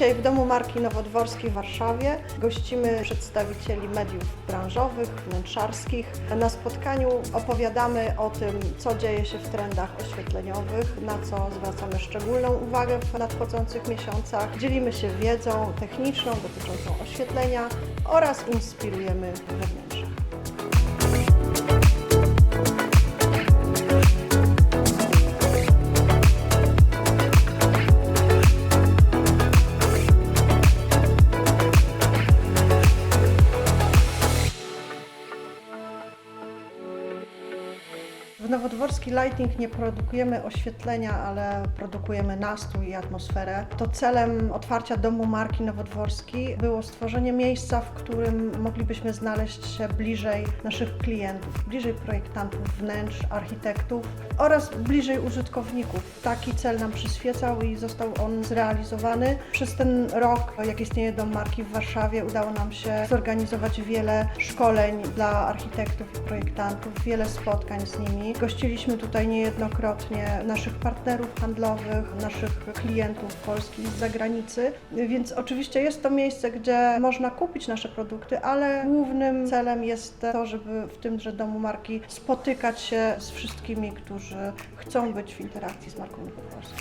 Dzisiaj w Domu Marki Nowodworskiej w Warszawie gościmy przedstawicieli mediów branżowych, wnętrzarskich. Na spotkaniu opowiadamy o tym, co dzieje się w trendach oświetleniowych, na co zwracamy szczególną uwagę w nadchodzących miesiącach. Dzielimy się wiedzą techniczną dotyczącą oświetlenia oraz inspirujemy we wnętrzach. W Nowodworski Lighting nie produkujemy oświetlenia, ale produkujemy nastrój i atmosferę. To celem otwarcia domu marki Nowodworski było stworzenie miejsca, w którym moglibyśmy znaleźć się bliżej naszych klientów, bliżej projektantów wnętrz, architektów oraz bliżej użytkowników. Taki cel nam przyświecał i został on zrealizowany. Przez ten rok, jak istnieje dom marki w Warszawie, udało nam się zorganizować wiele szkoleń dla architektów i projektantów, wiele spotkań z nimi. Gościliśmy tutaj niejednokrotnie naszych partnerów handlowych, naszych klientów polskich z zagranicy, więc oczywiście jest to miejsce, gdzie można kupić nasze produkty, ale głównym celem jest to, żeby w tymże domu marki spotykać się z wszystkimi, którzy chcą być w interakcji z marką Nowodworską.